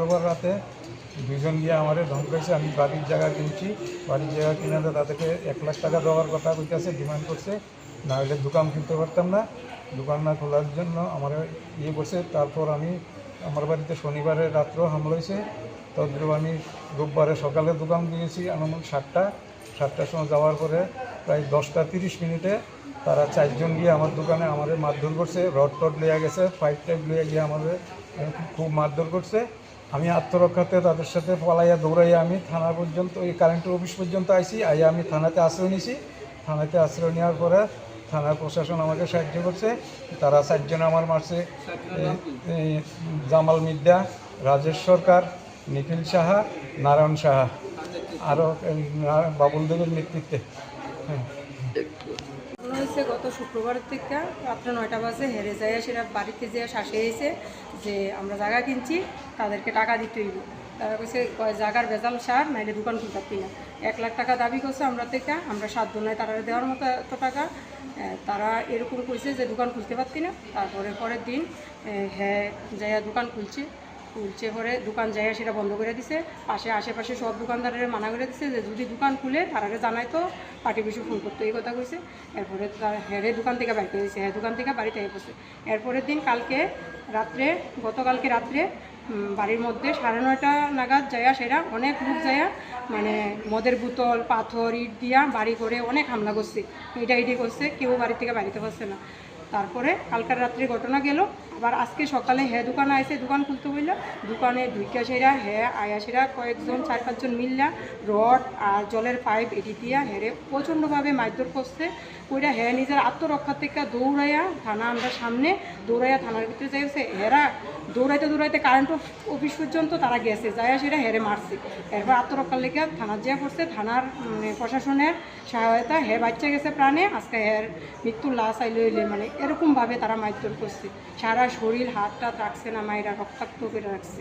শুক্রবার রাতে দুজন গিয়ে আমারে ধমকাইছে আমি বাড়ির জায়গা কিনছি, বাড়ির জায়গা কিনে তাদেরকে এক লাখ টাকা দেওয়ার কথা কইতেছে, ডিমান্ড করছে। না হলে দোকান কিনতে পারতাম না। দোকান না খোলার জন্য আমার ইয়ে করছে। তারপর আমি, আমার বাড়িতে শনিবারে রাত্রেও হামলা হয়েছে আমি রোববারে সকালে দোকান দিয়েছি আনুমানিক সাতটা। সাতটার সময় যাওয়ার পরে প্রায় দশটা তিরিশ মিনিটে তারা চারজন গিয়ে আমার দোকানে আমাদের মারধর করছে। রড টড লিয়ে গেছে ফাইট টাইপ লিয়ে গিয়ে আমাদের খুব মারধর করছে। আমি আত্মরক্ষাতে তাদের সাথে পলাইয়া দৌড়াইয়া আমি থানা পর্যন্ত ওই কারেন্টের অফিস পর্যন্ত আইছি আইয়া আমি থানাতে আশ্রয় নিছি। থানাতে আশ্রয় নেওয়ার পরে থানার প্রশাসন আমাকে সাহায্য করছে। তারা চারজন আমার মারছে। এই জামাল মিদ্যা রাজেশ সরকার নিখিল সাহা নারায়ণ সাহা। আরও বাবুল দেবের নেতৃত্বে। হ্যাঁ। হয়েছে গত শুক্রবারের থেকে রাত্রে নয়টা বাজে হেরে যায় সেটা বাড়িতে যেয়ে শাসে এসে যে আমরা জায়গা কিনছি। তাদেরকে টাকা দিতে হইব তারা কইছে, কয় জায়গার বেজাল সার, নাইলে দোকান খুলতে না এক লাখ টাকা দাবি করছে আমরা থেকে, আমরা সাত নাই তারা দেওয়ার মতো এত টাকা। তারা এরকম কইছে যে দোকান খুলতে পারতি না। তারপরে পরের দিন হ্যাঁ যাইয়া দোকান খুলছে। খুলছে পরে দোকান যাইয়া সেটা বন্ধ করে দিছে। পাশে আশেপাশে সব দোকানদারের মানা করে দিছে যে, যদি দোকান খুলে, তারারে জানাই তো পার্টি পিছু ফোন করতো, এই কথা কইছে। এরপরে তার হেরে দোকান থেকে করে দিছে। হ্যাঁ দোকান থেকে বাড়িতে এসে পড়ছে এরপরের দিন কালকে রাত্রে, গতকালকে রাত্রে বাড়ির মধ্যে সাড়ে নয়টা নাগাদ যাইয়া সেরা, অনেক লোক যাইয়া মানে মদের বোতল, পাথর, ইট দিয়া বাড়ি করে অনেক হামলা করছে। এটা ইটি করছে, কেউ বাড়ি থেকে বাড়িতে পারছে না। তারপরে কালকার রাত্রে ঘটনা গেল, আবার আজকে সকালে হ্যাঁ দোকানে আইসে দোকান খুলতে বলল দোকানে ঢুইকা সেরা হ্যাঁ আয়া সেরা, কয়েকজন চার পাঁচজন মিললা রড আর জলের পাইপ এটি দিয়া হেরে প্রচণ্ডভাবে মারধর করছে ওইটা হ্যাঁ নিজের আত্মরক্ষা থেকে দৌড়াইয়া থানা আমরা সামনে দৌড়াইয়া থানার ভিতরে যাইছে, হেরা দৌড়াইতে দৌড়াইতে কারেন্ট অফিস পর্যন্ত তারা গেছে। যাইয়া সেটা হেরে মারছে। এরপর আত্মরক্ষার লেগে থানার যা করছে থানার প্রশাসনের সহায়তা হে বাচ্চা গেছে প্রাণে। আজকে হের মৃত্যুর লাশ আইলে হইলে মানে এরকমভাবে তারা মারধর করছে। সারা শরীর, হাতটা রাখছে না, মায়েরা রক্তাক্ত করে রাখছে।